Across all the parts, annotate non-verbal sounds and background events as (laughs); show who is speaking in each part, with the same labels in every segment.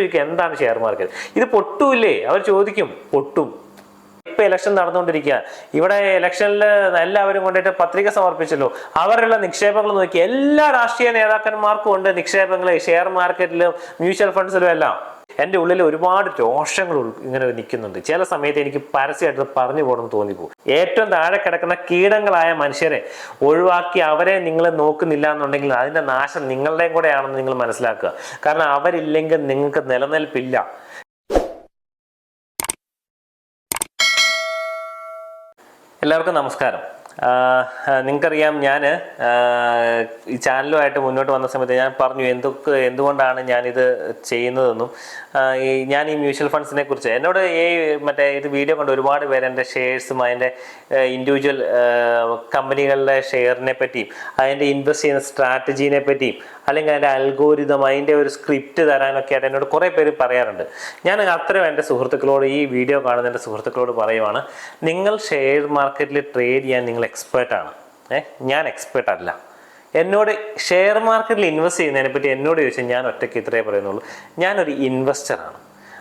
Speaker 1: ചോദിക്കും എന്താണ് share market ഇത് പൊട്ടൂല്ലേ? അവർ ചോദിക്കും പൊട്ടും. ഇപ്പൊ ഇലക്ഷൻ നടന്നുകൊണ്ടിരിക്കുക. ഇവിടെ ഇലക്ഷനിൽ എല്ലാവരും കൊണ്ടിട്ട് പത്രിക സമർപ്പിച്ചല്ലോ. അവരുള്ള നിക്ഷേപങ്ങൾ നോക്കി. എല്ലാ രാഷ്ട്രീയ നേതാക്കന്മാർക്കും ഉണ്ട് നിക്ഷേപങ്ങൾ ഷെയർ മാർക്കറ്റിലും മ്യൂച്വൽ ഫണ്ട്സിലും എല്ലാം. എന്റെ ഉള്ളിൽ ഒരുപാട് രോഷങ്ങൾ ഇങ്ങനെ നിൽക്കുന്നുണ്ട്. ചില സമയത്ത് എനിക്ക് പരസ്യമായിട്ട് പറഞ്ഞു പോകണമെന്ന് തോന്നിപ്പോകും. ഏറ്റവും താഴെ കിടക്കുന്ന കീടങ്ങളായ മനുഷ്യരെ ഒഴിവാക്കി അവരെ നിങ്ങൾ നോക്കുന്നില്ല എന്നുണ്ടെങ്കിൽ അതിന്റെ നാശം നിങ്ങളുടെയും കൂടെ ആണെന്ന് നിങ്ങൾ മനസ്സിലാക്കുക. കാരണം അവരില്ലെങ്കിൽ നിങ്ങൾക്ക് നിലനിൽപ്പില്ല. എല്ലാവർക്കും നമസ്കാരം. നിങ്ങൾക്കറിയാം ഞാൻ ഈ ചാനലുമായിട്ട് മുന്നോട്ട് വന്ന സമയത്ത് ഞാൻ പറഞ്ഞു എന്തൊക്കെ എന്തുകൊണ്ടാണ് ഞാനിത് ചെയ്യുന്നതെന്നും ഈ ഞാൻ ഈ മ്യൂച്വൽ ഫണ്ട്സിനെ കുറിച്ച് എന്നോട് ഈ മറ്റേ ഇത് വീഡിയോ കൊണ്ട് ഒരുപാട് പേര് എന്റെ ഷെയർസും അതിന്റെ ഇൻഡിവിജ്വൽ കമ്പനികളുടെ ഷെയറിനെ പറ്റിയും അതിന്റെ ഇൻവെസ്റ്റ് ചെയ്യുന്ന സ്ട്രാറ്റജീനെ പറ്റിയും അല്ലെങ്കിൽ അതിന്റെ അൽഗോരിതം അതിന്റെ ഒരു സ്ക്രിപ്റ്റ് തരാനൊക്കെ ആയിട്ട് എന്നോട് കുറേ പേര് പറയാറുണ്ട്. ഞാൻ അത്രയും എന്റെ സുഹൃത്തുക്കളോട് ഈ വീഡിയോ കാണുന്ന എന്റെ സുഹൃത്തുക്കളോട് പറയുവാണ് നിങ്ങൾ ഷെയർ മാർക്കറ്റിൽ ട്രേഡ് ചെയ്യാൻ നിങ്ങൾ എക്സ്പേർട്ടാണ് ഏഹ് ഞാൻ എക്സ്പേർട്ട് അല്ല. എന്നോട് ഷെയർ മാർക്കറ്റിൽ ഇൻവെസ്റ്റ് ചെയ്യുന്നതിനെ പറ്റി എന്നോട് ചോദിച്ചാൽ ഞാൻ ഒറ്റയ്ക്ക് ഇത്രേ പറയുന്നുള്ളൂ. ഞാനൊരു ഇൻവെസ്റ്ററാണ്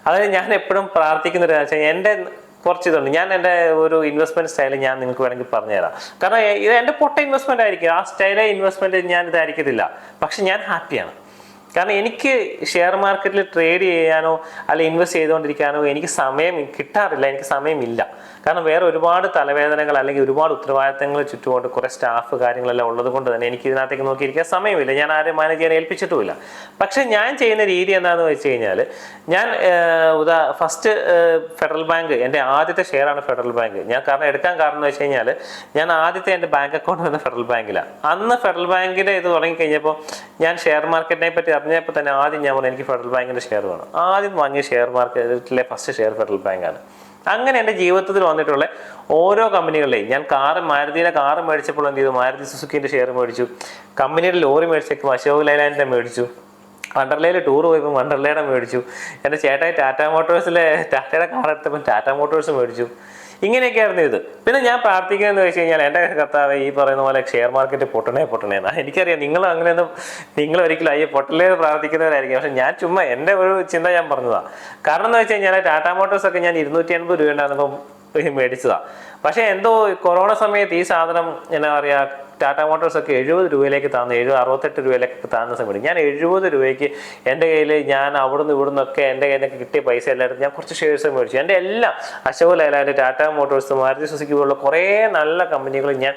Speaker 1: അതായത് ഞാൻ എപ്പോഴും പ്രാർത്ഥിക്കുന്ന ഒരു വെച്ചാൽ എന്റെ കുറച്ച് ഇതുണ്ട്. ഞാൻ എന്റെ ഒരു ഇൻവെസ്റ്റ്മെന്റ് സ്റ്റൈൽ ഞാൻ നിങ്ങൾക്ക് വേണമെങ്കിൽ പറഞ്ഞുതരാം. കാരണം ഇത് എന്റെ പൊട്ട ഇൻവെസ്റ്റ്മെന്റ് ആയിരിക്കും. ആ സ്റ്റൈലെ ഇൻവെസ്റ്റ്മെന്റ് ഞാൻ ഇതായിരിക്കത്തില്ല. പക്ഷെ ഞാൻ ഹാപ്പിയാണ് കാരണം എനിക്ക് ഷെയർ മാർക്കറ്റിൽ ട്രേഡ് ചെയ്യാനോ അല്ലെ ഇൻവെസ്റ്റ് ചെയ്തുകൊണ്ടിരിക്കാനോ എനിക്ക് സമയം കിട്ടാറില്ല എനിക്ക് സമയമില്ല. കാരണം വേറെ ഒരുപാട് തലവേദനകൾ അല്ലെങ്കിൽ ഒരുപാട് ഉത്തരവാദിത്തങ്ങൾ ചുറ്റുമുണ്ട്. കുറേ സ്റ്റാഫ് കാര്യങ്ങളെല്ലാം ഉള്ളത് കൊണ്ട് തന്നെ എനിക്ക് ഇതിനകത്തേക്ക് നോക്കിയിരിക്കാൻ സമയമില്ല. ഞാൻ ആരെയും മാനേജ് ചെയ്യാൻ ഏൽപ്പിച്ചിട്ടുമില്ല. പക്ഷെ ഞാൻ ചെയ്യുന്ന രീതി എന്താണെന്ന് വെച്ച് കഴിഞ്ഞാൽ ഞാൻ ഉദാ ഫസ്റ്റ് ഫെഡറൽ ബാങ്ക് എന്റെ ആദ്യത്തെ ഷെയറാണ് ഫെഡറൽ ബാങ്ക് ഞാൻ കാരണം എടുക്കാൻ കാരണം എന്ന് വെച്ച് കഴിഞ്ഞാൽ ഞാൻ ആദ്യത്തെ എന്റെ ബാങ്ക് അക്കൗണ്ട് വന്ന ഫെഡറൽ ബാങ്കിലാണ് അന്ന് ഫെഡറൽ ബാങ്കിന്റെ ഇത് തുടങ്ങിക്കഴിഞ്ഞപ്പോൾ ഞാൻ ഷെയർ മാർക്കറ്റിനെ പറ്റി അറിഞ്ഞപ്പോൾ തന്നെ ആദ്യം ഞാൻ പറഞ്ഞു എനിക്ക് ഫെഡറൽ ബാങ്കിന്റെ ഷെയർ വേണം. ആദ്യം വാങ്ങിയ ഷെയർ മാർക്കറ്റിലെ ഫസ്റ്റ് ഷെയർ ഫെഡറൽ ബാങ്കാണ് അങ്ങനെ എന്റെ ജീവിതത്തിൽ വന്നിട്ടുള്ള ഓരോ കമ്പനികളിലെയും ഞാൻ കാറ് മാരുതിയുടെ കാറ് മേടിച്ചപ്പോൾ എന്ത് ചെയ്തു? മാരുതി സുസുക്കിന്റെ ഷെയർ മേടിച്ചു. കമ്പനിയുടെ ലോറി മേടിച്ചേക്കും അശോക് ലൈലാൻഡിന്റെ മേടിച്ചു. വണ്ടർലയിൽ ടൂർ പോയപ്പോൾ വണ്ടർലയുടെ മേടിച്ചു. എന്റെ ചേട്ടായി ടാറ്റ മോട്ടോഴ്സിലെ ടാറ്റയുടെ കാർ എടുത്തപ്പോൾ ടാറ്റ മോട്ടോഴ്സ് മേടിച്ചു. ഇങ്ങനെയൊക്കെയായിരുന്നു ഇത്. പിന്നെ ഞാൻ പ്രാർത്ഥിക്കുന്നതെന്ന് വെച്ച് കഴിഞ്ഞാൽ എന്റെ കർത്താവ് ഈ പറയുന്ന പോലെ ഷെയർ മാർക്കറ്റ് പൊട്ടണേ പൊട്ടണേ എന്നാ എനിക്കറിയാം നിങ്ങൾ അങ്ങനെയൊന്നും നിങ്ങൾ ഒരിക്കലും അയ്യോ പൊട്ടലേ പ്രാർത്ഥിക്കുന്നവരായിരിക്കും. പക്ഷെ ഞാൻ ചുമ്മാ എന്റെ ഒരു ചിന്ത ഞാൻ പറഞ്ഞതാണ് കാരണം എന്ന് വെച്ച് കഴിഞ്ഞാൽ ടാറ്റാ മോട്ടോഴ്സ് ഒക്കെ ഞാൻ ഇരുന്നൂറ്റി അൻപത് രൂപ ഉണ്ടായിരുന്നപ്പം മേടിച്ചതാണ് പക്ഷേ എന്തോ കൊറോണ സമയത്ത് ഈ സാധനം എന്നാ പറയുക ടാറ്റ മോട്ടോഴ്സ് ഒക്കെ എഴുപത് രൂപയിലേക്ക് താന്ന് എഴുപത് അറുപത്തെട്ട് രൂപയിലേക്ക് താന്ന സമയത്ത് ഞാൻ എഴുപത് രൂപയ്ക്ക് എന്റെ കയ്യിൽ ഞാൻ അവിടുന്ന് ഇവിടുന്ന് ഒക്കെ എന്റെ കയ്യിൽ നിന്നൊക്കെ കിട്ടിയ പൈസ എല്ലായിടത്തും ഞാൻ കുറച്ച് ഷെയർസ് മേടിച്ചു. എന്റെ എല്ലാം അശോക് ലൈലാന്റെ ടാറ്റ മോട്ടോഴ്സ് മാരുതി സുസുക്കി പോലുള്ള കുറേ നല്ല കമ്പനികൾ ഞാൻ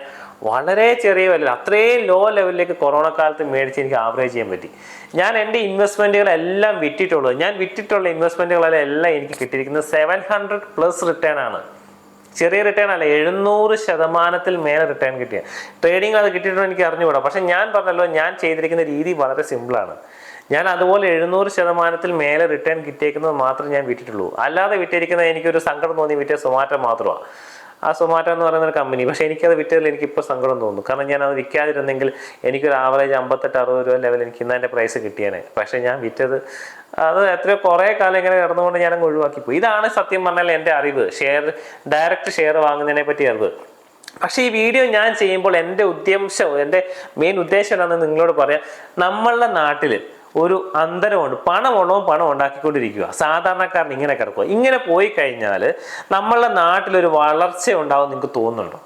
Speaker 1: വളരെ ചെറിയ വില അത്രയും ലോ ലെവലിലേക്ക് കൊറോണ കാലത്ത് മേടിച്ച് എനിക്ക് ആവറേജ് ചെയ്യാൻ പറ്റി. ഞാൻ എന്റെ ഇൻവെസ്റ്റ്മെന്റുകളെല്ലാം വിറ്റിട്ടുള്ളത് ഞാൻ വിറ്റിട്ടുള്ള ഇൻവെസ്റ്റ്മെന്റുകളെല്ലാം എല്ലാം എനിക്ക് കിട്ടിയിരിക്കുന്നത് സെവൻ ഹൺഡ്രഡ് പ്ലസ് റിട്ടേൺ ആണ്. ചെറിയ റിട്ടേൺ അല്ല എഴുന്നൂറ് ശതമാനത്തിൽ മേലെ റിട്ടേൺ കിട്ടിയ. ട്രേഡിംഗ് അത് കിട്ടിയിട്ടുണ്ടോ എനിക്ക് അറിഞ്ഞുകൂടാ. പക്ഷെ ഞാൻ പറഞ്ഞല്ലോ ഞാൻ ചെയ്തിരിക്കുന്ന രീതി വളരെ സിമ്പിളാണ് ഞാൻ അതുപോലെ എഴുന്നൂറ് ശതമാനത്തിൽ മേലെ റിട്ടേൺ കിട്ടിയേക്കുന്നത് മാത്രമേ ഞാൻ വിട്ടിട്ടുള്ളൂ അല്ലാതെ വിറ്റിരിക്കുന്നത് എനിക്കൊരു സങ്കടം തോന്നി വിറ്റിയ സൊമാറ്റോ മാത്രമാണ് ആ സൊമാറ്റോ എന്ന് പറയുന്ന ഒരു കമ്പനി. പക്ഷേ എനിക്കത് വിറ്റതിൽ എനിക്ക് ഇപ്പോൾ സങ്കടം തോന്നുന്നു. കാരണം ഞാൻ അത് വിൽക്കാതിരുന്നെങ്കിൽ എനിക്കൊരു ആവറേജ് അമ്പത്തെട്ട് അറുപത് രൂപ ലെവൽ എനിക്ക് ഇന്ന് അതിന്റെ പ്രൈസ് കിട്ടിയേനെ. പക്ഷേ ഞാൻ വിറ്റത് അത് എത്രയോ കുറേ കാലം ഇങ്ങനെ കിടന്നുകൊണ്ട് അങ്ങ് ഒഴിവാക്കി പോയി. ഇതാണ് സത്യം പറഞ്ഞാൽ എന്റെ അറിവ്. ഷെയർ ഡയറക്റ്റ് ഷെയർ വാങ്ങുന്നതിനെ പറ്റി അറിവ്. പക്ഷേ ഈ വീഡിയോ ഞാൻ ചെയ്യുമ്പോൾ എന്റെ ഉദ്ദേശം എന്റെ മെയിൻ ഉദ്ദേശം എന്താണെന്ന് നിങ്ങളോട് പറയാം. നമ്മളുടെ നാട്ടിൽ ഒരു അന്തരമുണ്ട്. പണമുള്ളവും പണം ഉണ്ടാക്കിക്കൊണ്ടിരിക്കുക സാധാരണക്കാരൻ ഇങ്ങനെ കിടക്കുക. ഇങ്ങനെ പോയി കഴിഞ്ഞാൽ നമ്മളുടെ നാട്ടിലൊരു വളർച്ച ഉണ്ടാവും നിങ്ങൾക്ക് തോന്നുന്നുണ്ടോ?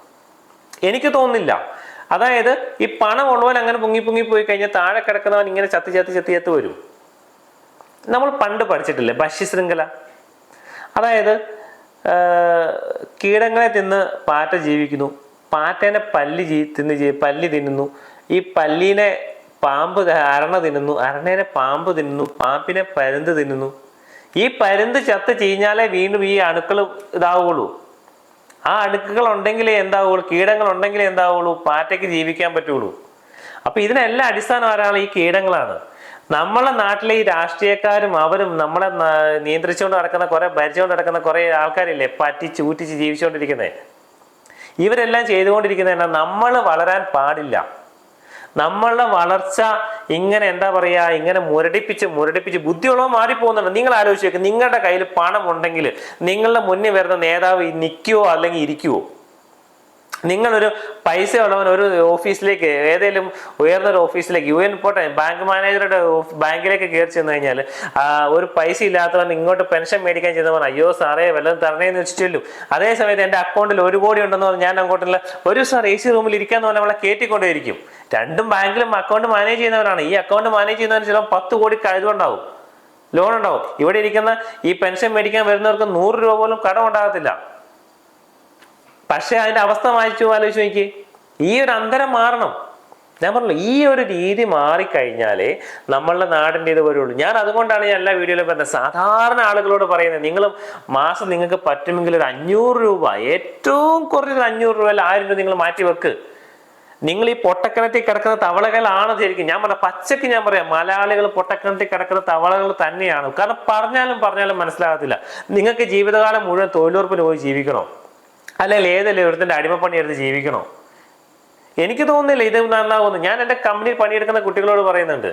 Speaker 1: എനിക്ക് തോന്നുന്നില്ല. അതായത് ഈ പണമുള്ളവൻ അങ്ങനെ പൊങ്ങി പൊങ്ങി പോയി കഴിഞ്ഞാൽ താഴെ കിടക്കുന്നവൻ ഇങ്ങനെ ചത്തി ചത്തി ചത്തി ചത്ത് വരും. നമ്മൾ പണ്ട് പഠിച്ചിട്ടില്ലേ? ഭക്ഷ്യശൃംഖല. അതായത് കീടങ്ങളെ തിന്ന് പാറ്റ ജീവിക്കുന്നു. പാറ്റേനെ പല്ലി തിന്ന് പല്ലി തിന്നുന്നു. ഈ പല്ലീനെ പാമ്പ് അരണ തിന്നുന്നു അരണേനെ പാമ്പ് തിന്നുന്നു പാമ്പിനെ പരുന്ത് തിന്നുന്നു. ഈ പരുന്ത് ചത്ത് ചീഞ്ഞാലേ വീണ്ടും ഈ അണുക്കൾ ഇതാവുള്ളൂ. ആ അണുക്കുകൾ ഉണ്ടെങ്കിലേ എന്താവുള്ളൂ കീടങ്ങൾ ഉണ്ടെങ്കിലേ എന്താവുള്ളൂ പാറ്റയ്ക്ക് ജീവിക്കാൻ പറ്റുള്ളൂ. അപ്പൊ ഇതിനെല്ലാം അടിസ്ഥാനം ആരാണ് ഈ കീടങ്ങളാണ്? നമ്മളെ നാട്ടിലെ ഈ രാഷ്ട്രീയക്കാരും അവരും നമ്മളെ നിയന്ത്രിച്ചുകൊണ്ട് നടക്കുന്ന കുറെ ഭരിച്ചുകൊണ്ട് നടക്കുന്ന കുറെ ആൾക്കാരില്ലേ പറ്റിച്ച് ഊറ്റിച്ച് ജീവിച്ചുകൊണ്ടിരിക്കുന്നത് ഇവരെല്ലാം ചെയ്തുകൊണ്ടിരിക്കുന്നത് നമ്മൾ വളരാൻ പാടില്ല. നമ്മളുടെ വളർച്ച ഇങ്ങനെ എന്താ പറയാ ഇങ്ങനെ മുരടിപ്പിച്ച് മുരടിപ്പിച്ച് ബുദ്ധിയുള്ളവ മാറിപ്പോകുന്നുണ്ട്. നിങ്ങൾ ആലോചിച്ച് നിങ്ങളുടെ കയ്യിൽ പണം ഉണ്ടെങ്കിൽ നിങ്ങളുടെ മുന്നിൽ വരുന്ന നേതാവ് നിൽക്കുവോ അല്ലെങ്കിൽ ഇരിക്കുവോ? നിങ്ങളൊരു പൈസ ഉള്ളവൻ ഒരു ഓഫീസിലേക്ക് ഏതെങ്കിലും ഉയർന്ന ഒരു ഓഫീസിലേക്ക് യു എൻ പോട്ടെ ബാങ്ക് മാനേജറുടെ ബാങ്കിലേക്ക് കയറി ചെന്ന് കഴിഞ്ഞാൽ ഒരു പൈസ ഇല്ലാത്തവൻ ഇങ്ങോട്ട് പെൻഷൻ മേടിക്കാൻ ചെന്നവൻ അയ്യോ സാറേ വല്ലതും തരണേന്ന് വെച്ചിട്ടില്ലു. അതേ സമയത്ത് എന്റെ അക്കൗണ്ടിൽ ഒരു കോടി ഉണ്ടെന്ന് പറഞ്ഞാൽ ഞാൻ അങ്ങോട്ടുള്ള ഒരു സാർ എ സി റൂമിൽ ഇരിക്കാന്ന് പറഞ്ഞാൽ നമ്മളെ കയറ്റിക്കൊണ്ടേയിരിക്കും രണ്ടും ബാങ്കിലും അക്കൗണ്ട് മാനേജ് ചെയ്യുന്നവരാണ്. ഈ അക്കൗണ്ട് മാനേജ് ചെയ്യുന്നവന് ചിലപ്പോൾ പത്ത് കോടി കഴിവുണ്ടാവും ലോൺ ഉണ്ടാവും ഇവിടെ ഇരിക്കുന്ന ഈ പെൻഷൻ മേടിക്കാൻ വരുന്നവർക്ക് നൂറ് രൂപ പോലും കടം ഉണ്ടാകത്തില്ല പക്ഷെ അതിന്റെ അവസ്ഥ വായിച്ചു ആലോചിച്ച് നോക്കി ഈ ഒരു അന്തരം മാറണം. ഞാൻ പറഞ്ഞു ഈ ഒരു രീതി മാറിക്കഴിഞ്ഞാലേ നമ്മളുടെ നാടിന്റെ ഇത് വരുള്ളൂ. ഞാൻ അതുകൊണ്ടാണ് ഞാൻ എല്ലാ വീഡിയോയിലും പറഞ്ഞത്. സാധാരണ ആളുകളോട് പറയുന്നത് നിങ്ങൾ മാസം നിങ്ങൾക്ക് പറ്റുമെങ്കിൽ ഒരു അഞ്ഞൂറ് രൂപ ഏറ്റവും കുറഞ്ഞത് അഞ്ഞൂറ് രൂപ അല്ല ആയിരം രൂപ നിങ്ങൾ മാറ്റി വെക്ക്. നിങ്ങൾ ഈ പൊട്ടക്കിണറ്റിൽ കിടക്കുന്ന തവളകളാണ് ശരിക്കും ഞാൻ പറഞ്ഞ പച്ചക്ക് ഞാൻ പറയാം മലയാളികൾ പൊട്ടക്കിണറ്റിൽ കിടക്കുന്ന തവളകൾ തന്നെയാണ്. കാരണം പറഞ്ഞാലും പറഞ്ഞാലും മനസ്സിലാകത്തില്ല. നിങ്ങൾക്ക് ജീവിതകാലം മുഴുവൻ തൊഴിലുറപ്പിന് പോയി ജീവിക്കണോ? അല്ലെങ്കിൽ ഏതല്ലേ ഒരുത്തിന്റെ അടിമപ്പണി എടുത്ത് ജീവിക്കണോ? എനിക്ക് തോന്നുന്നില്ല ഇത് നന്നാവുന്നു ഞാൻ എന്റെ കമ്പനിയിൽ പണിയെടുക്കുന്ന കുട്ടികളോട് പറയുന്നുണ്ട്.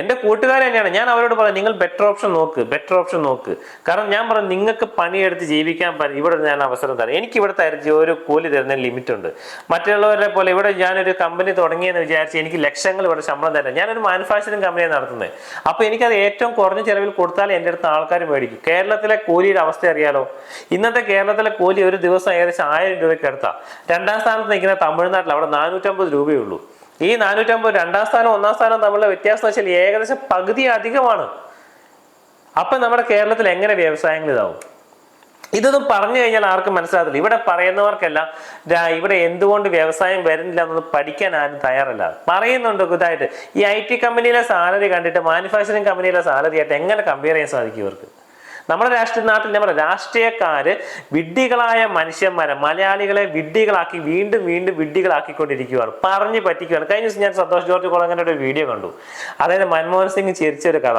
Speaker 1: എന്റെ കൂട്ടുകാർ തന്നെയാണ്. ഞാൻ അവരോട് പറയാം നിങ്ങൾ ബെറ്റർ ഓപ്ഷൻ നോക്ക് ബെറ്റർ ഓപ്ഷൻ നോക്ക്. കാരണം ഞാൻ പറഞ്ഞു നിങ്ങൾക്ക് പണിയെടുത്ത് ജീവിക്കാൻ പറ്റും ഇവിടെ ഞാൻ അവസരം തരാം. എനിക്ക് ഇവിടെ തരുന്ന ഒരു കൂലി തരുന്ന ലിമിറ്റ് ഉണ്ട് മറ്റുള്ളവരെ പോലെ ഇവിടെ ഞാനൊരു കമ്പനി തുടങ്ങിയെന്ന് വിചാരിച്ച് എനിക്ക് ലക്ഷങ്ങൾ ഇവിടെ ശമ്പളം തരാം ഞാനൊരു മാനുഫാക്ചറിങ് കമ്പനിയാണ് നടത്തുന്നത്. അപ്പോൾ എനിക്കത് ഏറ്റവും കുറഞ്ഞ ചെലവിൽ കൊടുത്താൽ എന്റെ അടുത്ത് ആൾക്കാർ മേടിക്കും. കേരളത്തിലെ കൂലിയുടെ അവസ്ഥ അറിയാലോ? ഇന്നത്തെ കേരളത്തിലെ കൂലി ഒരു ദിവസം ഏകദേശം ആയിരം രൂപയ്ക്ക് എടുത്താൽ രണ്ടാം സ്ഥാനത്ത് നിൽക്കുന്ന തമിഴ്നാട്ടിൽ അവിടെ നാനൂറ്റമ്പത് രൂപയേ ഉള്ളൂ. ഈ നാനൂറ്റമ്പത് രണ്ടാം സ്ഥാനം ഒന്നാം സ്ഥാനം തമ്മിലുള്ള വ്യത്യാസം എന്ന് വെച്ചാൽ ഏകദേശം പകുതി അധികമാണ്. അപ്പൊ നമ്മുടെ കേരളത്തിൽ എങ്ങനെ വ്യവസായങ്ങൾ ഇതാവും? ഇതൊന്നും പറഞ്ഞു കഴിഞ്ഞാൽ ആർക്കും മനസ്സിലാകത്തില്ല. ഇവിടെ പറയുന്നവർക്കെല്ലാം ഇവിടെ എന്തുകൊണ്ട് വ്യവസായം വരുന്നില്ല എന്നൊന്നും പഠിക്കാൻ ആരും തയ്യാറല്ല. പറയുന്നുണ്ട് ഇതായിട്ട്. ഈ ഐ ടി കമ്പനിയിലെ സാലറി കണ്ടിട്ട് മാനുഫാക്ചറിങ് കമ്പനിയിലെ സാലറി ആയിട്ട് എങ്ങനെ കമ്പയർ ചെയ്യാൻ സാധിക്കും ഇവർക്ക്? നമ്മുടെ രാഷ്ട്രീയ നാട്ടിൽ നമ്മുടെ രാഷ്ട്രീയക്കാര് വിഡ്ഢികളായ മനുഷ്യന്മാരെ മലയാളികളെ വിഡ്ഢികളാക്കി വീണ്ടും വീണ്ടും വിഡ്ഢികളാക്കിക്കൊണ്ടിരിക്കുകയാണ് പറഞ്ഞു പറ്റിക്കുകയാണ് കഴിഞ്ഞ ദിവസം ഞാൻ സന്തോഷ് ജോർജ് കുളങ്ങന്റെ ഒരു വീഡിയോ കണ്ടു. അതായത് മൻമോഹൻ സിംഗ് ചിരിച്ചൊരു കഥ.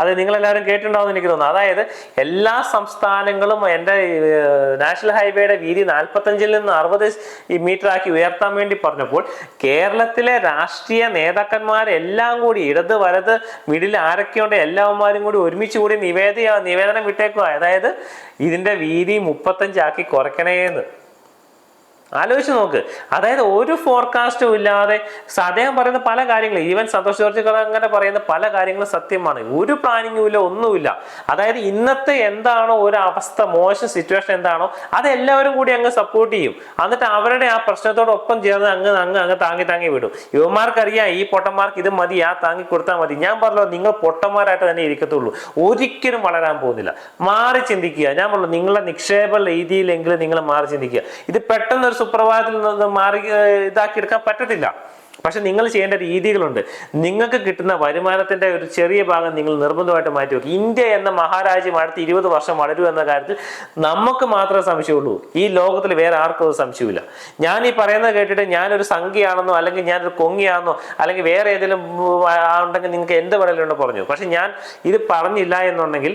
Speaker 1: അത് നിങ്ങളെല്ലാവരും കേട്ടിട്ടുണ്ടാവും എനിക്ക് തോന്നുന്നു. അതായത് എല്ലാ സംസ്ഥാനങ്ങളും എന്റെ നാഷണൽ ഹൈവേയുടെ വീതി നാൽപ്പത്തഞ്ചിൽ നിന്ന് അറുപത് മീറ്റർ ആക്കി ഉയർത്താൻ വേണ്ടി പറഞ്ഞപ്പോൾ കേരളത്തിലെ രാഷ്ട്രീയ നേതാക്കന്മാരെല്ലാം കൂടി ഇടത് വലത് മിഡിൽ ആരൊക്കെയുണ്ട് എല്ലാവന്മാരും കൂടി ഒരുമിച്ച് കൂടി നിവേദ നിവേദനം വിട്ടേക്കുക അതായത് ഇതിന്റെ വീതി മുപ്പത്തഞ്ചാക്കി കുറയ്ക്കണേന്ന്. ആലോചിച്ച് നോക്ക്. അതായത് ഒരു ഫോർകാസ്റ്റും ഇല്ലാതെ അദ്ദേഹം പറയുന്ന പല കാര്യങ്ങളും ഈവൻ സന്തോഷ് ജോർജ് അങ്ങനെ പറയുന്ന പല കാര്യങ്ങളും സത്യമാണ്. ഒരു പ്ലാനിങ്ങും ഇല്ല ഒന്നുമില്ല. അതായത് ഇന്നത്തെ എന്താണോ ഒരു അവസ്ഥ മോശം സിറ്റുവേഷൻ എന്താണോ അത് എല്ലാവരും കൂടി അങ്ങ് സപ്പോർട്ട് ചെയ്യും. എന്നിട്ട് അവരുടെ ആ പ്രശ്നത്തോടൊപ്പം ചേർന്ന് അങ്ങ് അങ്ങ് അങ്ങ് താങ്ങി താങ്ങി വിടും. യുവമാർക്കറിയാം ഈ പൊട്ടന്മാർക്ക് ഇത് മതി ആ താങ്ങി കൊടുത്താൽ മതി. ഞാൻ പറഞ്ഞല്ലോ നിങ്ങൾ പൊട്ടന്മാരായിട്ട് തന്നെ ഇരിക്കത്തുള്ളൂ. ഒരിക്കലും വളരാൻ പോകുന്നില്ല. മാറി ചിന്തിക്കുക. ഞാൻ പറഞ്ഞു നിങ്ങളുടെ നിക്ഷേപ രീതിയിലെങ്കിലും നിങ്ങൾ മാറി ചിന്തിക്കുക. ഇത് പെട്ടെന്ന് ഒരു സുപ്രഭാതത്തിൽ നിന്ന് മാറി ഏർ, ഇതാക്കി എടുക്കാൻ പറ്റത്തില്ല. പക്ഷെ നിങ്ങൾ ചെയ്യേണ്ട രീതികളുണ്ട്. നിങ്ങൾക്ക് കിട്ടുന്ന വരുമാനത്തിന്റെ ഒരു ചെറിയ ഭാഗം നിങ്ങൾ നിർബന്ധമായിട്ട് മാറ്റി വെക്കും ഇന്ത്യ എന്ന മഹാരാജ്യം അടുത്ത ഇരുപത് വർഷം വളരും എന്ന കാര്യത്തിൽ നമുക്ക് മാത്രമേ സംശയമുള്ളൂ. ഈ ലോകത്തിൽ വേറെ ആർക്കും ഒരു സംശയമില്ല. ഞാൻ ഈ പറയുന്നത് കേട്ടിട്ട് ഞാനൊരു സംഖ്യയാണെന്നോ അല്ലെങ്കിൽ ഞാനൊരു കൊങ്ങിയാണെന്നോ അല്ലെങ്കിൽ വേറെ ഏതെങ്കിലും ഉണ്ടെങ്കിൽ നിങ്ങൾക്ക് എന്ത് വേണമെങ്കിലും പറഞ്ഞു. പക്ഷെ ഞാൻ ഇത് പറഞ്ഞില്ല എന്നുണ്ടെങ്കിൽ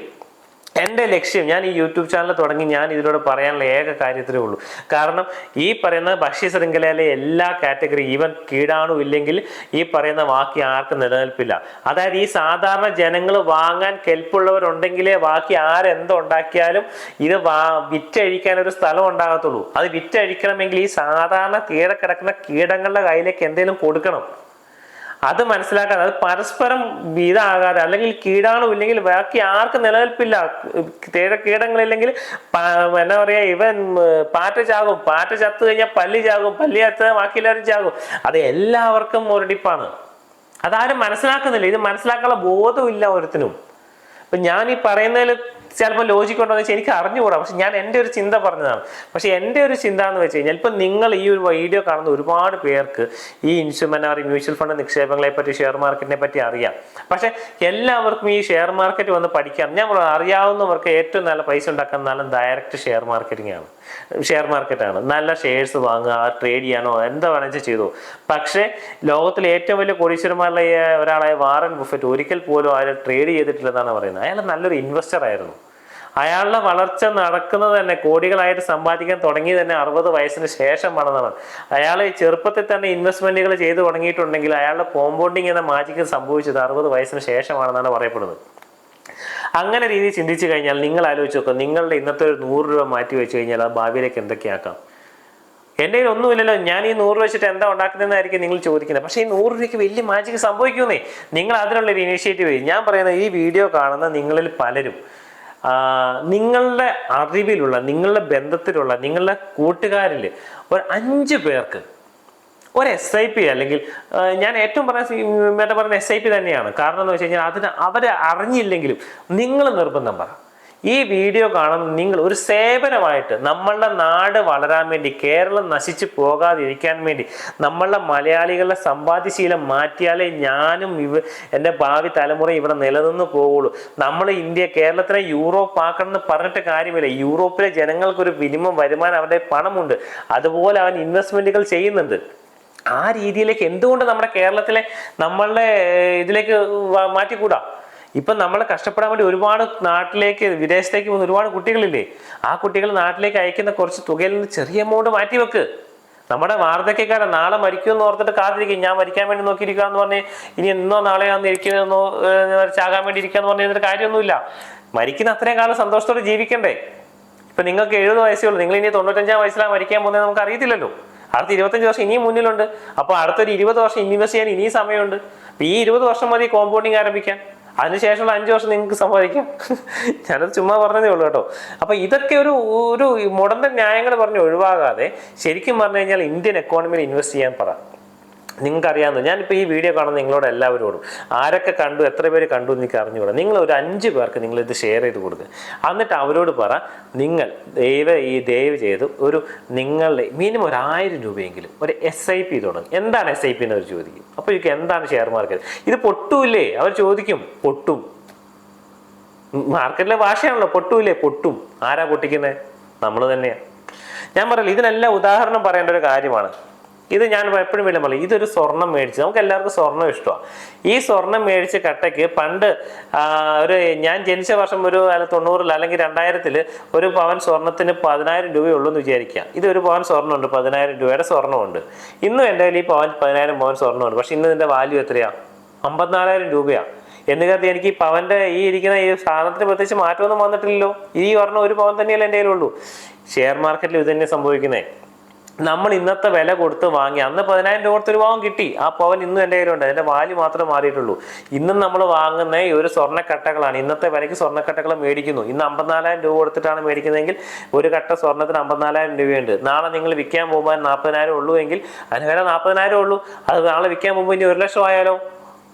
Speaker 1: എന്റെ ലക്ഷ്യം ഞാൻ ഈ യൂട്യൂബ് ചാനൽ തുടങ്ങി ഞാൻ ഇതിലൂടെ പറയാനുള്ള ഏക കാര്യത്തിലേ ഉള്ളൂ. കാരണം ഈ പറയുന്ന ഭക്ഷ്യ ശൃംഖലയിലെ എല്ലാ കാറ്റഗറി ഈവൻ കീടാണു ഇല്ലെങ്കിൽ ഈ പറയുന്ന ബാക്കി ആർക്കും നിലനിൽപ്പില്ല. അതായത് ഈ സാധാരണ ജനങ്ങൾ വാങ്ങാൻ കെൽപ്പുള്ളവരുണ്ടെങ്കിലേ ബാക്കി ആരെന്തുണ്ടാക്കിയാലും ഇത് വാ വിറ്റഴിക്കാൻ ഒരു സ്ഥലം ഉണ്ടാകത്തുള്ളൂ. അത് വിറ്റഴിക്കണമെങ്കിൽ ഈ സാധാരണ തീരെ കിടക്കുന്ന കീടങ്ങളുടെ കയ്യിലേക്ക് എന്തെങ്കിലും കൊടുക്കണം. അത് മനസ്സിലാക്കാതെ അത് പരസ്പരം ഇതാകാതെ അല്ലെങ്കിൽ കീടാണു ഇല്ലെങ്കിൽ ബാക്കി ആർക്കും നിലനിൽപ്പില്ല. കീടങ്ങളില്ലെങ്കിൽ എന്താ പറയാ ഇവൻ പാറ്റ ചാകും. പാറ്റ ചത്തു കഴിഞ്ഞാൽ പല്ലി ചാകും. പല്ലി ചത്ത ബാക്കി എല്ലാവരും ചാകും. അത് എല്ലാവർക്കും ഒരടിപ്പാണ് അതാരും മനസ്സിലാക്കുന്നില്ല. ഇത് മനസ്സിലാക്കാനുള്ള ബോധമില്ല ഒരുത്തിനും ഇപ്പൊ ഞാൻ ഈ പറയുന്നതിൽ ചിലപ്പോൾ ലോജിക്ക് ഉണ്ടോ എന്ന് വെച്ചാൽ എനിക്ക് അറിഞ്ഞുകൂടാ. പക്ഷെ ഞാൻ എന്റെ ഒരു ചിന്ത പറഞ്ഞതാണ്. പക്ഷെ എന്റെ ഒരു ചിന്ത എന്ന് വെച്ച് കഴിഞ്ഞാൽ ഇപ്പം നിങ്ങൾ ഈ ഒരു വീഡിയോ കാണുന്ന ഒരുപാട് പേർക്ക് ഈ ഇൻസ്ട്രുമെന്റ് ഈ മ്യൂച്വൽ ഫണ്ട് നിക്ഷേപങ്ങളെ പറ്റി ഷെയർ മാർക്കറ്റിനെ പറ്റി അറിയാം. പക്ഷെ എല്ലാവർക്കും ഈ ഷെയർ മാർക്കറ്റ് വന്ന് പഠിക്കാം. ഞാൻ അറിയാവുന്നവർക്ക് ഏറ്റവും നല്ല പൈസ ഉണ്ടാക്കാൻ നല്ല ഡയറക്റ്റ് ഷെയർ മാർക്കറ്റിംഗ് ആണ്. ഷെയർ മാർക്കറ്റാണ്. നല്ല ഷെയർസ് വാങ്ങുക ട്രേഡ് ചെയ്യാനോ എന്താ വേണമെങ്കിൽ ചെയ്തു. പക്ഷേ ലോകത്തിലെ ഏറ്റവും വലിയ കോടീശ്വരന്മാരിലെ ഒരാളായ വാറൻ ബുഫറ്റ് ഒരിക്കൽ പോലും അയാൾ ട്രേഡ് ചെയ്തിട്ടില്ലെന്നാണ് പറയുന്നത്. അയാൾ നല്ലൊരു ഇൻവെസ്റ്റർ ആയിരുന്നു. അയാളുടെ വളർച്ച നടക്കുന്നത് തന്നെ കോടികളായിട്ട് സമ്പാദിക്കാൻ തുടങ്ങി തന്നെ അറുപത് വയസ്സിന് ശേഷമാണെന്നാണ് അയാൾ ചെറുപ്പത്തിൽ തന്നെ ഇൻവെസ്റ്റ്മെന്റുകൾ ചെയ്തു തുടങ്ങിയിട്ടുണ്ടെങ്കിൽ അയാളുടെ കോമ്പൗണ്ടിങ് എന്ന മാജിക്ക് സംഭവിച്ചത് അറുപത് വയസ്സിന് ശേഷമാണെന്നാണ് പറയപ്പെടുന്നത്. അങ്ങനെ രീതി ചിന്തിച്ചു കഴിഞ്ഞാൽ നിങ്ങൾ ആലോചിച്ച് നോക്കുക നിങ്ങളുടെ ഇന്നത്തെ ഒരു നൂറ് രൂപ മാറ്റി വെച്ച് കഴിഞ്ഞാൽ അത് ഭാവിയിലേക്ക് എന്തൊക്കെയാക്കാം എന്റെ കയ്യിൽ ഒന്നുമില്ലല്ലോ ഞാൻ ഈ നൂറ് വെച്ചിട്ട് എന്താ ഉണ്ടാക്കുന്നതെന്നായിരിക്കും നിങ്ങൾ ചോദിക്കുന്നത്. പക്ഷേ ഈ നൂറ് രൂപയ്ക്ക് വലിയ മാജിക് സംഭവിക്കുന്നേ. നിങ്ങൾ അതിനുള്ളൊരു ഇനീഷ്യേറ്റീവ് ചെയ്യും ഞാൻ പറയുന്ന ഈ വീഡിയോ കാണുന്ന നിങ്ങളിൽ പലരും നിങ്ങളുടെ അറിവിലുള്ള നിങ്ങളുടെ ബന്ധത്തിലുള്ള നിങ്ങളുടെ കൂട്ടുകാരിൽ ഒരു അഞ്ച് പേർക്ക് ഒരു എസ് ഐ പി അല്ലെങ്കിൽ ഞാൻ ഏറ്റവും പറഞ്ഞ മറ്റേ പറഞ്ഞ എസ് ഐ പി തന്നെയാണ്. കാരണം എന്ന് വെച്ച് കഴിഞ്ഞാൽ അതിന് അവരെ അറിഞ്ഞില്ലെങ്കിലും നിങ്ങൾ നിർബന്ധം പറ. ഈ വീഡിയോ കാണുന്ന നിങ്ങൾ ഒരു സേവനമായിട്ട് നമ്മളുടെ നാട് വളരാൻ വേണ്ടി കേരളം നശിച്ചു പോകാതിരിക്കാൻ വേണ്ടി നമ്മളുടെ മലയാളികളുടെ സമ്പാദ്യശീലം മാറ്റിയാലേ ഞാനും ഇവ എന്റെ ഭാവി തലമുറ ഇവിടെ നിലനിന്ന് പോവുള്ളൂ. നമ്മൾ ഇന്ത്യ കേരളത്തിനെ യൂറോപ്പ് ആക്കണം എന്ന് പറഞ്ഞിട്ട് കാര്യമില്ല. യൂറോപ്പിലെ ജനങ്ങൾക്കൊരു മിനിമം വരുമാനം അവരുടെ പണമുണ്ട്. അതുപോലെ അവൻ ഇൻവെസ്റ്റ്മെന്റുകൾ ചെയ്യുന്നുണ്ട്. ആ രീതിയിലേക്ക് എന്തുകൊണ്ട് നമ്മുടെ കേരളത്തിലെ നമ്മളുടെ ഇതിലേക്ക് മാറ്റിക്കൂടാ? ഇപ്പൊ നമ്മൾ കഷ്ടപ്പെടാൻ വേണ്ടി ഒരുപാട് നാട്ടിലേക്ക് വിദേശത്തേക്ക് പോകുന്ന ഒരുപാട് കുട്ടികളില്ലേ? ആ കുട്ടികൾ നാട്ടിലേക്ക് അയക്കുന്ന കുറച്ച് തുകയിൽ നിന്ന് ചെറിയ എമൗണ്ട് മാറ്റി വെക്ക്. നമ്മുടെ വാർദ്ധക്യക്കാരൻ നാളെ മരിക്കുമെന്ന് ഓർത്തിട്ട് കാത്തിരിക്കും. ഞാൻ മരിക്കാൻ വേണ്ടി നോക്കിയിരിക്കുക എന്ന് പറഞ്ഞ് ഇനി എന്നോ നാളെയാന്ന് ഇരിക്കുന്നോ ചാകാൻ വേണ്ടി ഇരിക്കാന്ന് പറഞ്ഞ കഴിഞ്ഞിട്ട് കാര്യമൊന്നുമില്ല. മരിക്കുന്ന അത്രയും കാലം സന്തോഷത്തോടെ ജീവിക്കണ്ടേ? ഇപ്പൊ നിങ്ങൾക്ക് എഴുപത് വയസ്സേ ഉള്ളൂ. നിങ്ങൾ ഇനി തൊണ്ണൂറ്റഞ്ചാം വയസ്സിലാണ് മരിക്കാൻ പോകുന്നത് നമുക്ക് അറിയത്തില്ലല്ലോ. അടുത്ത ഇരുപത്തഞ്ച് വർഷം ഇനിയും മുന്നിലുണ്ട്. അപ്പോൾ അടുത്തൊരു ഇരുപത് വർഷം ഇൻവെസ്റ്റ് ചെയ്യാൻ ഇനിയും സമയമുണ്ട്. ഈ ഇരുപത് വർഷം മതി കോമ്പൗണ്ടിങ് ആരംഭിക്കാൻ. അതിനുശേഷമുള്ള അഞ്ച് വർഷം നിങ്ങൾക്ക് സമ്പാദിക്കാം. (laughs) ഞാനത് ചുമ്മാ പറഞ്ഞതേ ഉള്ളൂ കേട്ടോ. അപ്പൊ ഇതൊക്കെ ഒരു ഒരു മുടന്ത ന്യായങ്ങൾ പറഞ്ഞ് ഒഴിവാകാതെ ശരിക്കും പറഞ്ഞു കഴിഞ്ഞാൽ ഇന്ത്യൻ എക്കോണമിയിൽ ഇൻവെസ്റ്റ് ചെയ്യാൻ പറ. നിങ്ങൾക്കറിയാവുന്ന ഞാനിപ്പോൾ ഈ വീഡിയോ കാണുന്ന നിങ്ങളോട് എല്ലാവരോടും ആരൊക്കെ കണ്ടു എത്ര പേര് കണ്ടു എന്ന് എനിക്ക് അറിഞ്ഞുകൂടാ. നിങ്ങൾ ഒരു അഞ്ച് പേർക്ക് നിങ്ങൾ ഇത് ഷെയർ ചെയ്ത് കൊടുക്കുക എന്നിട്ട് അവരോട് പറ നിങ്ങൾ ദയവ് ഈ ദയവ് ചെയ്ത് ഒരു നിങ്ങളുടെ മിനിമം ഒരു ആയിരം രൂപയെങ്കിലും ഒരു എസ് ഐ പി തുടങ്ങും. എന്താണ് എസ് ഐ പി എന്ന് അവർ ചോദിക്കും. അപ്പോൾ ചോദിക്കും എന്താണ് ഷെയർ മാർക്കറ്റ് ഇത് പൊട്ടൂല്ലേ? അവർ ചോദിക്കും പൊട്ടും. മാർക്കറ്റിലെ ഭാഷയാണല്ലോ പൊട്ടൂല്ലേ? പൊട്ടും. ആരാ പൊട്ടിക്കുന്നത് നമ്മൾ തന്നെയാണ് ഞാൻ പറയില്ല ഇതിനെല്ലാം ഉദാഹരണം പറയേണ്ട ഒരു കാര്യമാണ്. ഇത് ഞാൻ എപ്പോഴും വീണ്ടും പറയും ഇതൊരു സ്വർണം മേടിച്ച് നമുക്ക് എല്ലാവർക്കും സ്വർണം ഇഷ്ടമാണ് ഈ സ്വർണം മേടിച്ച കട്ടയ്ക്ക് പണ്ട് ഒരു ഞാൻ ജനിച്ച വർഷം ഒരു തൊണ്ണൂറിൽ അല്ലെങ്കിൽ രണ്ടായിരത്തിൽ ഒരു പവൻ സ്വർണത്തിന് പതിനായിരം രൂപയുള്ളൂ എന്ന് വിചാരിക്കുക. ഇത് ഒരു പവൻ സ്വർണമുണ്ട് പതിനായിരം രൂപയുടെ സ്വർണമുണ്ട്. ഇന്നും എന്റെ കയ്യിൽ ഈ പവൻ പതിനായിരം പവൻ സ്വർണമുണ്ട്. പക്ഷെ ഇന്ന് ഇതിന്റെ വാല്യൂ എത്രയാണ് അമ്പത്തിനാലായിരം രൂപയാണ് എന്ന് കരുതി എനിക്ക് ഈ പവന്റെ ഈ ഇരിക്കുന്ന ഈ സാധനത്തിന് പ്രത്യേകിച്ച് മാറ്റമൊന്നും വന്നിട്ടില്ലല്ലോ. ഈ പറഞ്ഞ ഒരു പവൻ തന്നെയല്ലേ എന്റെ കയ്യിലുള്ളൂ. ഷെയർ മാർക്കറ്റിൽ ഇത് തന്നെ സംഭവിക്കുന്നത് നമ്മൾ ഇന്നത്തെ വില കൊടുത്ത് വാങ്ങി അന്ന് പതിനായിരം രൂപ കൊടുത്തൊരു ഭാഗം കിട്ടി. ആ പവൻ ഇന്നും എന്റെ കയ്യിലുണ്ട്. അതിന്റെ വാല്യൂ മാത്രമേ മാറിയിട്ടുള്ളൂ. ഇന്നും നമ്മൾ വാങ്ങുന്ന ഈ ഒരു സ്വർണക്കട്ടകളാണ്. ഇന്നത്തെ വിലയ്ക്ക് സ്വർണക്കട്ടകൾ മേടിക്കുന്നു. ഇന്ന് അമ്പത്തിനാലായിരം രൂപ കൊടുത്തിട്ടാണ് മേടിക്കുന്നതെങ്കിൽ ഒരു കട്ട സ്വർണത്തിന് അമ്പത്തിനാലായിരം രൂപയുണ്ട്. നാളെ നിങ്ങൾ വിൽക്കാൻ പോകുമ്പോൾ നാൽപ്പതിനായിരം ഉള്ളൂ എങ്കിൽ അതിന് വില നാൽപ്പതിനായിരം ഉള്ളൂ. അത് നാളെ വിൽക്കാൻ പോകുമ്പോൾ ഇനി ഒരു ലക്ഷം ആയാലോ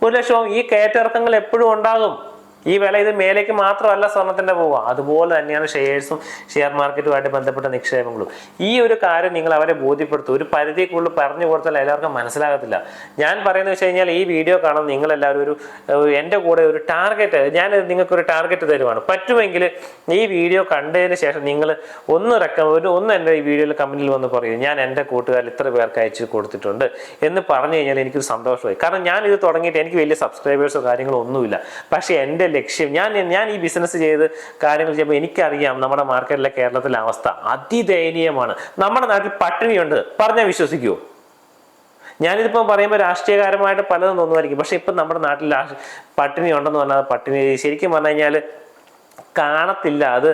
Speaker 1: ഒരു ലക്ഷം ഈ കയറ്റിറക്കങ്ങൾ എപ്പോഴും ഉണ്ടാകും. ഈ വില ഇത് മേലേക്ക് മാത്രമല്ല സ്വർണത്തിന്റെ പോവുക. അതുപോലെ തന്നെയാണ് ഷെയർസും ഷെയർ മാർക്കറ്റുമായിട്ട് ബന്ധപ്പെട്ട നിക്ഷേപങ്ങളും. ഈ ഒരു കാര്യം നിങ്ങൾ അവരെ ബോധ്യപ്പെടുത്തും. ഒരു പരിധി കൂടുതൽ പറഞ്ഞു കൊടുത്താൽ എല്ലാവർക്കും മനസ്സിലാകത്തില്ല. ഞാൻ പറയുന്നത് വെച്ച് കഴിഞ്ഞാൽ ഈ വീഡിയോ കാണുന്ന നിങ്ങളെല്ലാവരും ഒരു എന്റെ കൂടെ ഒരു ടാർഗറ്റ് ഞാൻ നിങ്ങൾക്ക് ഒരു ടാർഗറ്റ് തരുവാണ്. പറ്റുമെങ്കിൽ ഈ വീഡിയോ കണ്ടതിന് ശേഷം നിങ്ങൾ ഒന്ന് റെക്കമെൻഡ് ഒന്ന് എന്റെ ഈ വീഡിയോയിൽ കമ്പനിയിൽ വന്ന് പറയും. ഞാൻ എന്റെ കൂട്ടുകാരിൽ ഇത്ര പേർക്ക് അയച്ചു കൊടുത്തിട്ടുണ്ട് എന്ന് പറഞ്ഞു കഴിഞ്ഞാൽ എനിക്കൊരു സന്തോഷമായി. കാരണം ഞാൻ ഇത് തുടങ്ങിയിട്ട് എനിക്ക് വലിയ സബ്സ്ക്രൈബേഴ്സോ കാര്യങ്ങളോ ഒന്നുമില്ല. പക്ഷേ എന്റെ ലക്ഷ്യം. ഞാൻ ഞാൻ ഈ ബിസിനസ് ചെയ്ത് കാര്യങ്ങൾ ചെയ്യുമ്പോൾ എനിക്കറിയാം നമ്മുടെ മാർക്കറ്റിലെ കേരളത്തിലെ അവസ്ഥ അതിദയനീയമാണ്. നമ്മുടെ നാട്ടിൽ പട്ടിണിയുണ്ട്. പറഞ്ഞാൽ വിശ്വസിക്കുമോ ഞാനിതിപ്പോൾ പറയുമ്പോൾ രാഷ്ട്രീയകാരമായിട്ട് പലതും തോന്നുമായിരിക്കും. പക്ഷേ ഇപ്പം നമ്മുടെ നാട്ടിൽ പട്ടിണി ഉണ്ടെന്ന് പറഞ്ഞാൽ പട്ടിണി ശരിക്കും പറഞ്ഞു കഴിഞ്ഞാൽ കാണത്തില്ല. അത്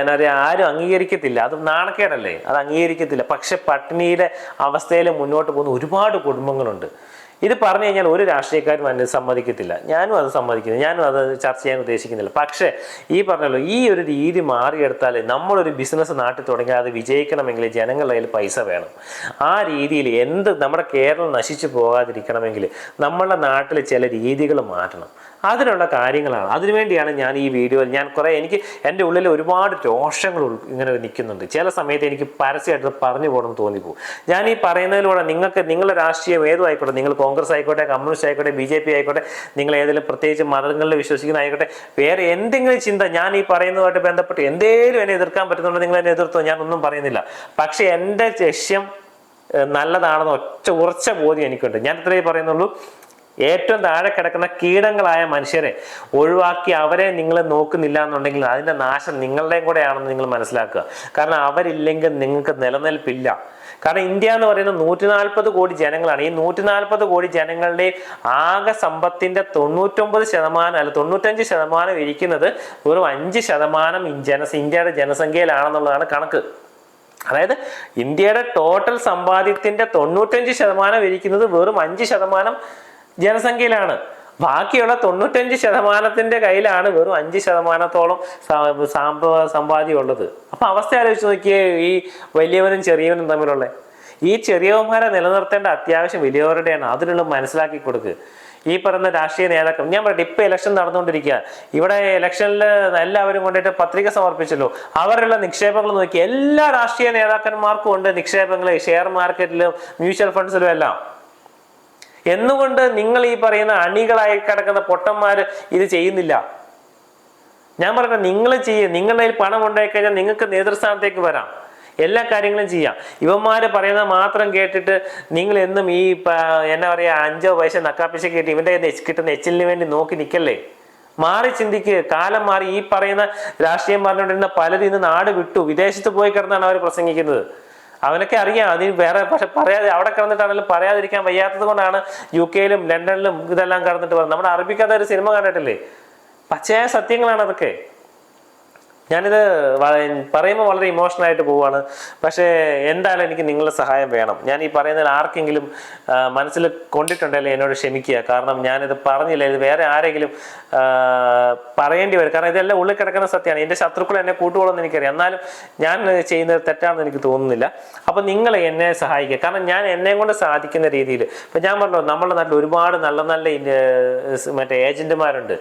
Speaker 1: എന്നാ പറയുക ആരും അംഗീകരിക്കത്തില്ല. അത് നാണക്കേടല്ലേ? അത് അംഗീകരിക്കത്തില്ല. പക്ഷെ പട്ടിണിയുടെ അവസ്ഥയിൽ മുന്നോട്ട് പോകുന്ന ഒരുപാട് കുടുംബങ്ങളുണ്ട്. ഇത് പറഞ്ഞു കഴിഞ്ഞാൽ ഒരു രാഷ്ട്രീയക്കാരും അതിന് സമ്മതിക്കത്തില്ല. ഞാനും അത് സമ്മതിക്കുന്നു. ഞാനും അത് ചർച്ച ചെയ്യാൻ ഉദ്ദേശിക്കുന്നില്ല. പക്ഷേ ഈ പറഞ്ഞല്ലോ ഈ ഒരു രീതി മാറിയെടുത്താൽ നമ്മളൊരു ബിസിനസ് നാട്ടിൽ തുടങ്ങിയാൽ അത് വിജയിക്കണമെങ്കിൽ ജനങ്ങളുടെ കയ്യിൽ പൈസ വേണം. ആ രീതിയിൽ എന്ത് നമ്മുടെ കേരളം നശിച്ചു പോകാതിരിക്കണമെങ്കിൽ നമ്മളുടെ നാട്ടിൽ ചില രീതികൾ മാറ്റണം. അതിനുള്ള കാര്യങ്ങളാണ്. അതിനുവേണ്ടിയാണ് ഞാൻ ഈ വീഡിയോയിൽ ഞാൻ കുറേ എനിക്ക് എന്റെ ഉള്ളിൽ ഒരുപാട് രോഷങ്ങൾ ഇങ്ങനെ നിൽക്കുന്നുണ്ട്. ചില സമയത്ത് എനിക്ക് പരസ്യമായിട്ട് പറഞ്ഞു പോകണം തോന്നിപ്പോകും. ഞാൻ ഈ പറയുന്നതിലൂടെ നിങ്ങൾക്ക് നിങ്ങളുടെ രാഷ്ട്രീയം ഏതും ആയിക്കോട്ടെ നിങ്ങൾ കോൺഗ്രസ് ആയിക്കോട്ടെ കമ്മ്യൂണിസ്റ്റ് ആയിക്കോട്ടെ ബി ജെ പി ആയിക്കോട്ടെ നിങ്ങൾ ഏതെങ്കിലും പ്രത്യേകിച്ച് മതങ്ങളിൽ വിശ്വസിക്കുന്ന ആയിക്കോട്ടെ വേറെ എന്തെങ്കിലും ചിന്ത ഞാൻ ഈ പറയുന്നതുമായിട്ട് ബന്ധപ്പെട്ട് എന്തേലും എന്നെ എതിർക്കാൻ പറ്റുന്നുണ്ടോ നിങ്ങൾ എന്നെ എതിർത്തോ ഞാൻ ഒന്നും പറയുന്നില്ല. പക്ഷേ എന്റെ ലക്ഷ്യം നല്ലതാണെന്ന് ഒറ്റ ഉറച്ച ബോധ്യം എനിക്കുണ്ട്. ഞാൻ ഇത്രയേ പറയുന്നുള്ളൂ. ഏറ്റവും താഴെ കിടക്കുന്ന കീടങ്ങളായ മനുഷ്യരെ ഒഴിവാക്കി അവരെ നിങ്ങൾ നോക്കുന്നില്ല എന്നുണ്ടെങ്കിൽ അതിന്റെ നാശം നിങ്ങളുടെയും കൂടെ ആണെന്ന് നിങ്ങൾ മനസ്സിലാക്കുക. കാരണം അവരില്ലെങ്കിൽ നിങ്ങൾക്ക് നിലനിൽപ്പില്ല. കാരണം ഇന്ത്യ എന്ന് പറയുന്നത് നൂറ്റി നാൽപ്പത് കോടി ജനങ്ങളാണ്. ഈ നൂറ്റി നാൽപ്പത് കോടി ജനങ്ങളുടെ ആകെ സമ്പത്തിന്റെ തൊണ്ണൂറ്റൊമ്പത് ശതമാനം അല്ല തൊണ്ണൂറ്റഞ്ച് ശതമാനം ഇരിക്കുന്നത് വെറും അഞ്ച് ശതമാനം ജനസ ഇന്ത്യയുടെ ജനസംഖ്യയിലാണെന്നുള്ളതാണ് കണക്ക്. അതായത് ഇന്ത്യയുടെ ടോട്ടൽ സമ്പാദ്യത്തിന്റെ തൊണ്ണൂറ്റഞ്ച് ശതമാനം ഇരിക്കുന്നത് വെറും അഞ്ച് ശതമാനം ജനസംഖ്യയിലാണ്. ബാക്കിയുള്ള തൊണ്ണൂറ്റഞ്ച് ശതമാനത്തിന്റെ കയ്യിലാണ് വെറും അഞ്ച് ശതമാനത്തോളം സാ- സാമ്പ സമ്പാദ്യം ഉള്ളത്. അപ്പൊ അവസ്ഥ ആലോചിച്ച് നോക്കിയേ ഈ വലിയവനും ചെറിയവനും തമ്മിലുള്ള. ഈ ചെറിയവന്മാരെ നിലനിർത്തേണ്ട അത്യാവശ്യം വലിയവരുടെയാണ്. അതിനുള്ള മനസ്സിലാക്കി കൊടുക്കുക ഈ പറയുന്ന രാഷ്ട്രീയ നേതാക്കൾ ഞാൻ പറയട്ടെ ഇപ്പൊ ഇലക്ഷൻ നടന്നുകൊണ്ടിരിക്കുക. ഇവിടെ ഇലക്ഷനിൽ എല്ലാവരും കൊണ്ടിട്ട് പത്രിക സമർപ്പിച്ചല്ലോ. അവരുള്ള നിക്ഷേപങ്ങൾ നോക്കി എല്ലാ രാഷ്ട്രീയ നേതാക്കന്മാർക്കും ഉണ്ട് നിക്ഷേപങ്ങൾ ഷെയർ മാർക്കറ്റിലും മ്യൂച്വൽ ഫണ്ട്സിലും എല്ലാം. എന്നുകൊണ്ട് നിങ്ങൾ ഈ പറയുന്ന അണികളായി കിടക്കുന്ന പൊട്ടന്മാർ ഇത് ചെയ്യുന്നില്ല. ഞാൻ പറയട്ടെ നിങ്ങൾ ചെയ്യുക നിങ്ങളുടെ കയ്യിൽ പണം ഉണ്ടായി കഴിഞ്ഞാൽ നിങ്ങൾക്ക് നേതൃസ്ഥാനത്തേക്ക് വരാം. എല്ലാ കാര്യങ്ങളും ചെയ്യാം. ഇവന്മാര് പറയുന്നത് മാത്രം കേട്ടിട്ട് നിങ്ങൾ എന്നും ഈ എന്നാ പറയാ അഞ്ചോ പൈസ നക്കാപ്പിശ കേട്ടി കയ്യിൽ കിട്ടുന്ന എച്ചിലിന് വേണ്ടി നോക്കി നിൽക്കല്ലേ മാറി ചിന്തിക്ക്. കാലം മാറി. ഈ പറയുന്ന രാഷ്ട്രീയം പറഞ്ഞുകൊണ്ടിരുന്ന പലരും ഇന്ന് നാട് വിട്ടു. വിദേശത്ത് പോയി കിടന്നാണ് അവർ പ്രസംഗിക്കുന്നത്. അവനൊക്കെ അറിയാം. അതിന് വേറെ പക്ഷെ പറയാതെ അവിടെ കിടന്നിട്ടാണെങ്കിലും പറയാതിരിക്കാൻ വയ്യാത്തത് കൊണ്ടാണ് യു കെയിലും ലണ്ടനിലും ഇതെല്ലാം കിടന്നിട്ട് പറഞ്ഞത് നമ്മുടെ അറബിക്കാത്ത ഒരു സിനിമ കണ്ടിട്ടില്ലേ? പച്ചയായ സത്യങ്ങളാണ് അതൊക്കെ. ഞാനിത് പറയുമ്പോൾ വളരെ ഇമോഷണൽ ആയിട്ട് പോവാണ്. പക്ഷേ എന്തായാലും എനിക്ക് നിങ്ങളുടെ സഹായം വേണം. ഞാൻ ഈ പറയുന്നതിൽ ആർക്കെങ്കിലും മനസ്സിൽ കൊണ്ടിട്ടുണ്ടെങ്കിൽ എന്നോട് ക്ഷമിക്കുക. കാരണം ഞാനിത് പറഞ്ഞില്ല. ഇത് വേറെ ആരെങ്കിലും പറയേണ്ടി വരും. കാരണം ഇതെല്ലാം ഉള്ളിൽ കിടക്കുന്ന സത്യമാണ്. എന്റെ ശത്രുക്കൾ എന്നെ കൂട്ടുകൊള്ളുമെന്ന് എനിക്കറിയാം. എന്നാലും ഞാൻ ചെയ്യുന്നത് തെറ്റാണെന്ന് എനിക്ക് തോന്നുന്നില്ല. അപ്പം നിങ്ങൾ എന്നെ സഹായിക്കുക. കാരണം ഞാൻ എന്നെ കൊണ്ട് സാധിക്കുന്ന രീതിയിൽ. ഇപ്പം ഞാൻ പറഞ്ഞു നമ്മളുടെ നാട്ടിൽ ഒരുപാട് നല്ല നല്ല മറ്റേ ഏജന്റുമാരുണ്ട്.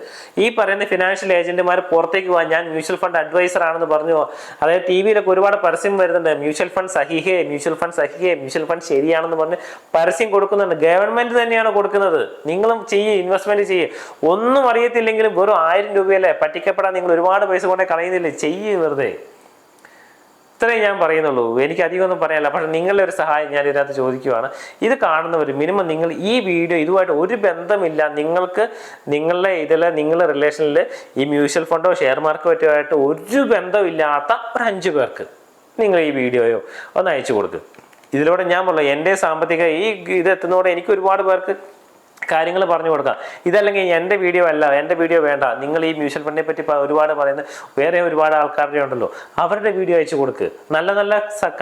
Speaker 1: ഈ പറയുന്ന ഫിനാൻഷ്യൽ ഏജന്റുമാർ പുറത്തേക്ക് പോകാൻ ഞാൻ മ്യൂച്വൽ ഫണ്ട് അഡ്വൈസർ ആണെന്ന് പറഞ്ഞു. അതായത് ടി വിയിലൊക്കെ ഒരുപാട് പരസ്യം വരുന്നുണ്ട്. മ്യൂച്വൽ ഫണ്ട് സഹിഹേ മ്യൂച്വൽ ഫണ്ട് സഹിഹേ മ്യൂച്വൽ ഫണ്ട് ശരിയാണെന്ന് പറഞ്ഞ് പരസ്യം കൊടുക്കുന്നുണ്ട്. ഗവൺമെന്റ് തന്നെയാണ് കൊടുക്കുന്നത്. നിങ്ങളും ചെയ്യ് ഇൻവെസ്റ്റ്മെന്റ് ചെയ്യ്. ഒന്നും അറിയത്തില്ലെങ്കിലും വെറും ആയിരം രൂപയല്ലേ? പറ്റിക്കപ്പെടാൻ നിങ്ങൾ ഒരുപാട് പൈസ കൊണ്ടേ കളയുന്നില്ലേ? ചെയ്യ് വെറുതെ. ഇത്രയും ഞാൻ പറയുന്നുള്ളൂ. എനിക്ക് അധികമൊന്നും പറയാനില്ല. പക്ഷേ നിങ്ങളുടെ ഒരു സഹായം ഞാൻ ഇതിനകത്ത് ചോദിക്കുവാണ്. ഇത് കാണുന്നവർ മിനിമം നിങ്ങൾ ഈ വീഡിയോ ഇതുമായിട്ട് ഒരു ബന്ധമില്ല. നിങ്ങൾക്ക് നിങ്ങളുടെ ഇതിൽ നിങ്ങളുടെ റിലേഷനിൽ ഈ മ്യൂച്വൽ ഫണ്ടോ ഷെയർ മാർക്കറ്റോ ആയിട്ട് ഒരു ബന്ധമില്ലാത്ത ഒരു അഞ്ച് പേർക്ക് നിങ്ങൾ ഈ വീഡിയോയോ ഒന്ന് അയച്ചു കൊടുക്കുക ഇതിലൂടെ ഞാൻ പറഞ്ഞു എന്റെ സാമ്പത്തിക ഈ ഇത് എത്തുന്നതോടെ എനിക്ക് ഒരുപാട് പേർക്ക് കാര്യങ്ങൾ പറഞ്ഞു കൊടുക്കാം. ഇതല്ലെങ്കിൽ എന്റെ വീഡിയോ അല്ല എന്റെ വീഡിയോ വേണ്ട. നിങ്ങൾ ഈ മ്യൂച്വൽ ഫണ്ടിനെ പറ്റി ഒരുപാട് പറയുന്ന വേറെ ഒരുപാട് ആൾക്കാരുടെ ഉണ്ടല്ലോ. അവരുടെ വീഡിയോ അയച്ചു കൊടുക്ക്. നല്ല നല്ല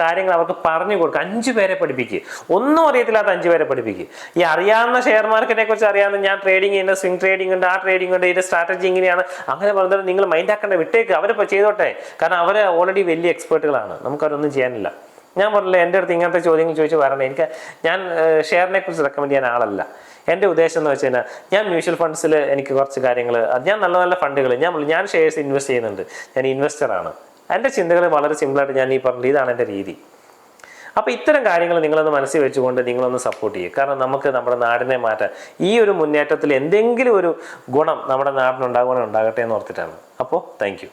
Speaker 1: കാര്യങ്ങൾ അവർക്ക് പറഞ്ഞു കൊടുക്കുക അഞ്ച് പേരെ പഠിപ്പിക്കുക ഒന്നും അറിയത്തില്ലാത്ത അഞ്ച് പേരെ പഠിപ്പിക്കുക ഈ അറിയാവുന്ന ഷെയർ മാർക്കറ്റിനെ കുറിച്ച് അറിയാവുന്ന ഞാൻ ട്രേഡിംഗ് ചെയ്യുന്ന സ്വിംഗ് ട്രേഡിംഗ് ഉണ്ട് ആ ട്രേഡിംഗ് ഉണ്ട് ഇതിന്റെ സ്ട്രാറ്റജി ഇങ്ങനെയാണ്. അങ്ങനെ പറഞ്ഞത് നിങ്ങൾ മൈൻഡ് ആക്കേണ്ട വിട്ടേക്ക്. അവർ ചെയ്തോട്ടെ. കാരണം അവർ ഓൾറെഡി വലിയ എക്സ്പേർട്ടുകളാണ് നമുക്കവരൊന്നും ചെയ്യാനില്ല. ഞാൻ പറഞ്ഞില്ല എന്റെ അടുത്ത് ഇങ്ങനത്തെ ചോദ്യങ്ങൾ ചോദിച്ചു വരണം എനിക്ക് ഞാൻ ഷെയറിനെ കുറിച്ച് റെക്കമെൻഡ് ചെയ്യാൻ ആളല്ല. എന്റെ ഉദ്ദേശം എന്ന് വെച്ച് കഴിഞ്ഞാൽ ഞാൻ മ്യൂച്വൽ ഫണ്ട്സിൽ എനിക്ക് കുറച്ച് കാര്യങ്ങൾ ഞാൻ നല്ല നല്ല ഫണ്ടുകൾ ഞാൻ ഞാൻ ഷെയർസ് ഇൻവെസ്റ്റ് ചെയ്യുന്നുണ്ട്. ഞാൻ ഇൻവെസ്റ്ററാണ് എന്റെ ചിന്തകൾ വളരെ സിമ്പിളായിട്ട് ഞാൻ ഈ പറഞ്ഞത് ഇതാണ് എന്റെ രീതി. അപ്പോൾ ഇത്തരം കാര്യങ്ങൾ നിങ്ങളൊന്ന് മനസ്സിൽ വെച്ചുകൊണ്ട് നിങ്ങളൊന്ന് സപ്പോർട്ട് ചെയ്യുക. കാരണം നമുക്ക് നമ്മുടെ നാടിനെ മാറ്റാൻ ഈ ഒരു മുന്നേറ്റത്തിൽ എന്തെങ്കിലും ഒരു ഗുണം നമ്മുടെ നാടിനുണ്ടാകുവാനും ഉണ്ടാകട്ടെ എന്ന് ഓർത്തിട്ടാണ്. അപ്പോൾ താങ്ക്